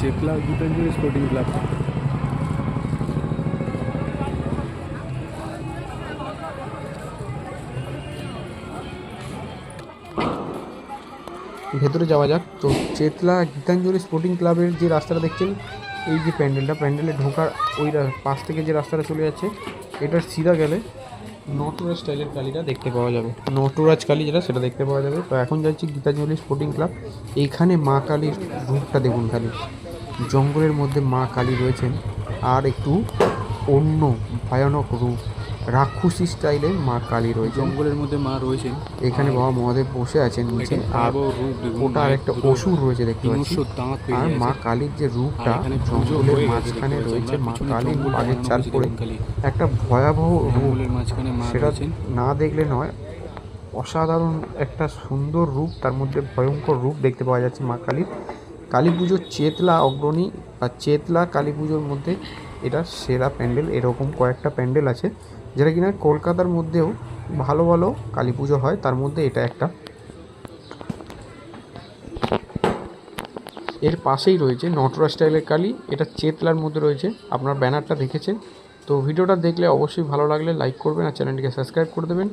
চেপলা Gitanjali sporting club ভেতরে যাওয়া যাক। তো চেতলা গীতাঞ্জলি স্পোর্টিং ক্লাবের যে রাস্তাটা দেখছেন, এই যে প্যান্ডেলটা, প্যান্ডেলে ঢোকার ওই পাশ থেকে যে রাস্তাটা চলে যাচ্ছে, এটার সিধা গেলে নটরাজ স্টাইলের কালিটা দেখতে পাওয়া যাবে। নটরাজ কালী যেটা, সেটা দেখতে পাওয়া যাবে। তো এখন যাচ্ছি গীতাঞ্জলি স্পোর্টিং ক্লাব এইখানে মা কালীর রূপটা দেখুন খালি। জঙ্গলের মধ্যে মা কালী রয়েছেন আর একটু অন্য ভয়ানক রূপ রাক্ষসী স্টাইলের মা কালী রয়েছে জঙ্গলের মধ্যে মা রয়েছেন। এখানে বাবা মহাদেব বসে আছেন নিচে আর ওটা আর একটা অসুর রয়েছে দেখতে পাচ্ছি। আর মা। কালীর যে রূপটা জঙ্গলের মাঝখানে রয়েছে মা আমরা কালী বাঘের চাল খালি। একটা ভয়াবহ রূপ। মা সেটা না দেখলে নয় অসাধারণ একটা সুন্দর রূপ তার মধ্যে ভয়ঙ্কর রূপ দেখতে পাওয়া যাচ্ছে মা কালীর। কালী পুজোর চেতলা অগ্রণী বা চেতলা কালী পুজোর মধ্যে এটা সেরা প্যান্ডেল, এরকম কয়েকটা প্যান্ডেল আছে, যেটা কিনা কলকাতার মধ্যেও ভালো ভালো কালী পুজো হয়, তার মধ্যে এটা একটা। এর পাশেই রয়েছে নটরা স্টাইলের কালী, এটা চেতলার মধ্যে রয়েছে, আপনার ব্যানারটা দেখেছেন। তো ভিডিওটা দেখলে অবশ্যই ভালো লাগলে লাইক করবেন আর চ্যানেলটিকে সাবস্ক্রাইব করে দেবেন।